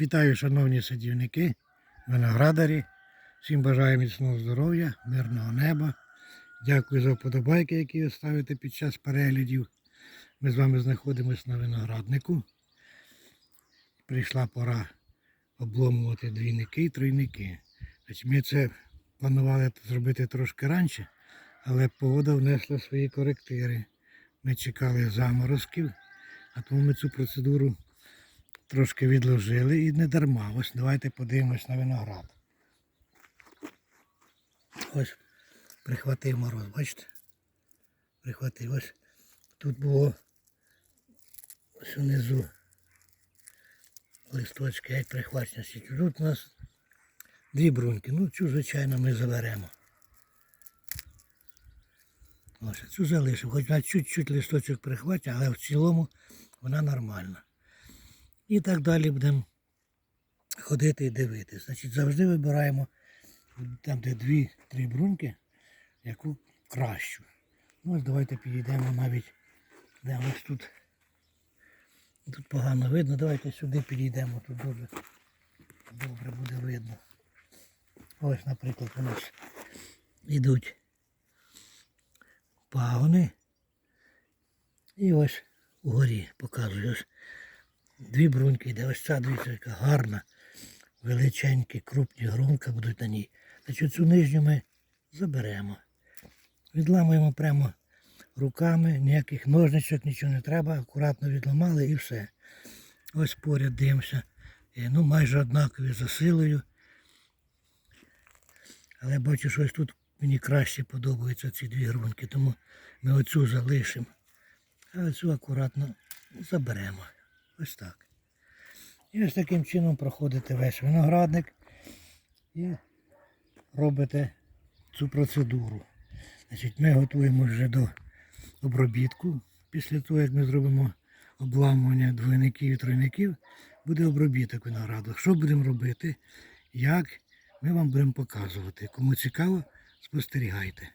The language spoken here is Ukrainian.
Вітаю, шановні садівники, виноградарі. Всім бажаю міцного здоров'я, мирного неба. Дякую за вподобайки, які ви ставите під час переглядів. Ми з вами знаходимося на винограднику. Прийшла пора обломувати двійники і тройники. Ми це планували зробити трошки раніше, але погода внесла свої коректири. Ми чекали заморозків, а тому ми цю процедуру трошки відложили і не дарма. Ось давайте подивимось на виноград. Ось прихватив мороз, бачите? Прихватив. Ось тут було ось внизу листочки, як прихвачені. Тут у нас дві бруньки. Ну, цю, звичайно, ми заберемо. Ось цю залишимо. Хоч на чуть-чуть листочок прихвачений, але в цілому вона нормальна. І так далі будемо ходити і дивитися. Значить, завжди вибираємо там, де дві-три бруньки, яку кращу. Ну, ось давайте підійдемо навіть, де ось тут. Тут погано видно, давайте сюди підійдемо, тут дуже добре буде видно. Ось, наприклад, у нас йдуть пагони. І ось угорі показую. Ось дві бруньки йде. Ось ця дивіться, яка гарна, величенькі, крупні гронка будуть на ній. Значить, цю нижню ми заберемо. Відламуємо прямо руками, ніяких ножничок, нічого не треба, акуратно відламали і все. Ось поряд дивимося. Е, Ну, майже однакові за силою. Але бачу, що ось тут мені краще подобаються ці дві грунки, тому ми оцю залишимо. А оцю акуратно заберемо. Ось так. І ось таким чином проходите весь виноградник і робите цю процедуру. Значить, Ми готуємо вже до обробітку. Після того, як ми зробимо обламування двойників і тройників, буде обробіток винограду. Що будемо робити, як ми вам будемо показувати. Кому цікаво, спостерігайте.